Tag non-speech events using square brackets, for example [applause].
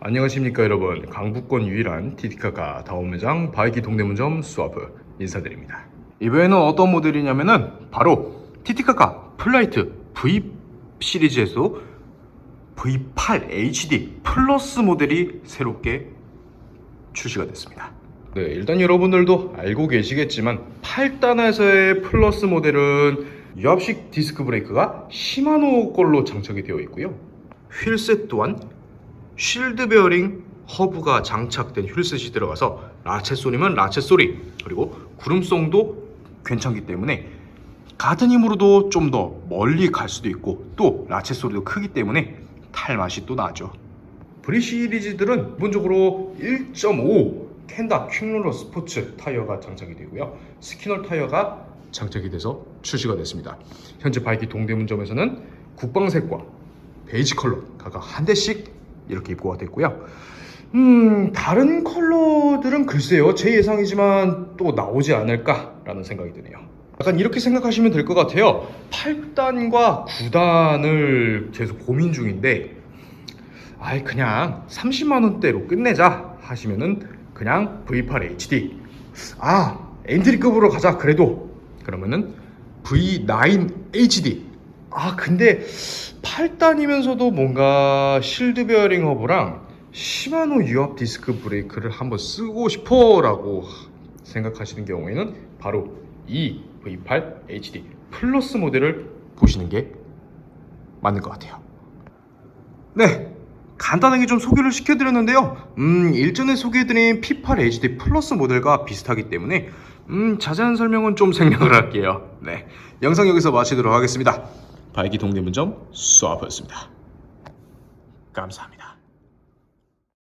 안녕하십니까 여러분. 강북권 유일한 티티카카 다운 매장 바이키 동대문점 수아프 인사드립니다. 이번에는 어떤 모델이냐면은 바로 티티카카 플라이트 V 시리즈에서 V8 HD 플러스 모델이 새롭게 출시가 됐습니다. 네 일단 여러분들도 알고 계시겠지만 8단에서의 플러스 모델은 유압식 디스크 브레이크가 시마노 걸로 장착이 되어 있고요. 휠셋 또한 쉴드 베어링 허브가 장착된 휠셋이 들어가서 라쳇 소리면 라쳇 소리 그리고 구름성도 괜찮기 때문에 같은 힘으로도 좀 더 멀리 갈 수도 있고 또 라쳇 소리도 크기 때문에 탈 맛이 또 나죠. 브리 시리즈들은 기본적으로 1.5 켄다 퀵롤러 스포츠 타이어가 장착이 되고요. 스키널 타이어가 장착이 돼서 출시가 됐습니다. 현재 바이키 동대문점에서는 국방색과 베이지 컬러 각각 한 대씩 이렇게 입고가 됐고요. 음 다른 컬러들은 글쎄요 제 예상이지만 또 나오지 않을까라는 생각이 드네요. 약간 이렇게 생각하시면 될 것 같아요. 8단과 9단을 계속 고민 중인데 아이 그냥 30만 원대로 끝내자 하시면은 그냥 V8 HD 아 엔트리급으로 가자 그래도 그러면은 V9 HD 아 근데 8단이면서도 뭔가 실드 베어링 허브랑 시마노 유압 디스크 브레이크를 한번 쓰고 싶어 라고 생각하시는 경우에는 바로 이 V8 HD 플러스 모델을 보시는 게 맞는 것 같아요. 네 간단하게 좀 소개를 시켜드렸는데요. 음 일전에 소개해드린 P8 HD 플러스 모델과 비슷하기 때문에 음 자세한 설명은 좀 [laughs] 생략을 할게요. 네 영상 여기서 마치도록 하겠습니다 바이기 동대문점 수아프였습니다. 감사합니다